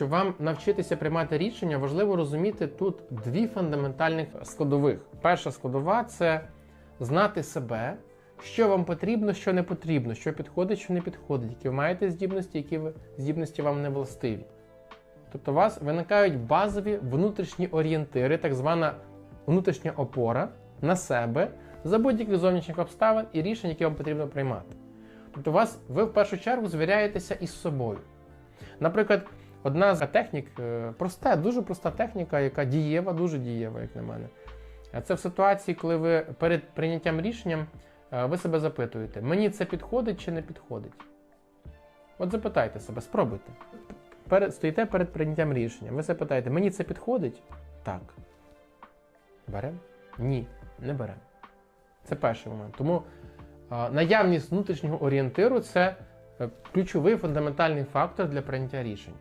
щоб вам навчитися приймати рішення, важливо розуміти тут дві фундаментальних складових. Перша складова це знати себе, що вам потрібно, що не потрібно, що підходить, що не підходить, які ви маєте здібності, які ви здібності вам не властиві. Тобто у вас виникають базові внутрішні орієнтири, так звана внутрішня опора на себе за будь-яких зовнішніх обставин і рішень, які вам потрібно приймати. Тобто, у вас, ви в першу чергу звіряєтеся із собою. Наприклад, одна з технік, е, проста, дуже проста техніка, яка дієва, дуже дієва, як на мене. Це в ситуації, коли ви перед прийняттям рішення е, ви себе запитуєте, мені це підходить чи не підходить. От запитайте себе, спробуйте. Перед, стоїте перед прийняттям рішення. Ви себе питаєте, мені це підходить? Так. Беремо? Ні, не беремо. Це перший момент. Тому а, наявність внутрішнього орієнтиру це е, ключовий фундаментальний фактор для прийняття рішень.